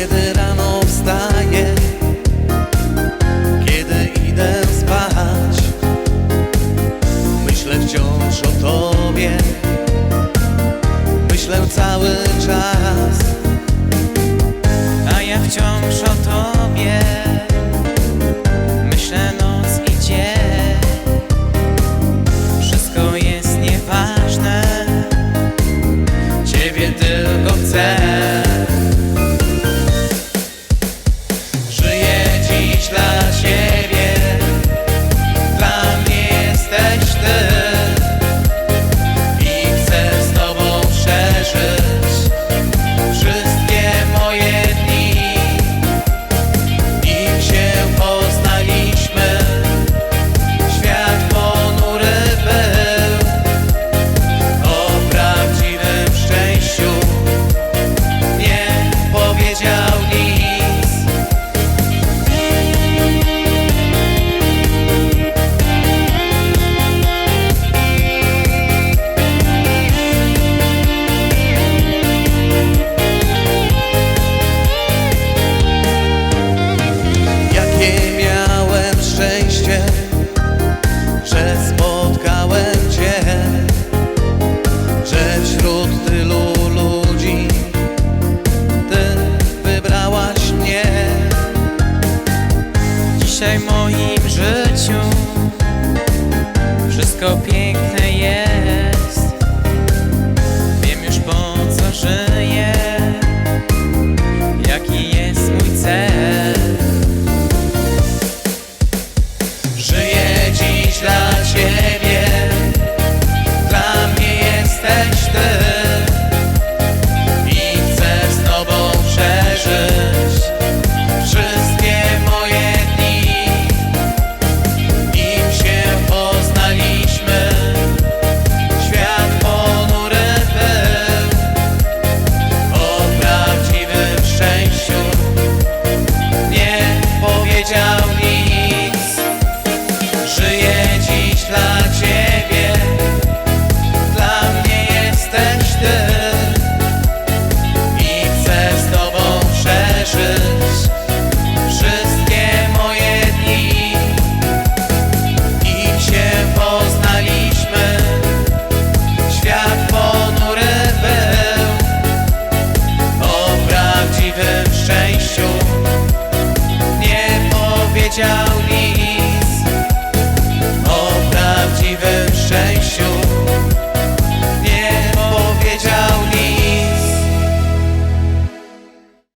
kiedy rano wstaję, kiedy idę spać, myślę wciąż o tobie, myślę cały czas, a ja wciąż o tobie. Myślę noc i dzień Wszystko jest nieważne. Ciebie tylko chcę. Że spotkałem Cię Że wśród tylu ludzi Ty wybrałaś mnie. Dzisiaj w moim życiu Wszystko pięknie 叫你。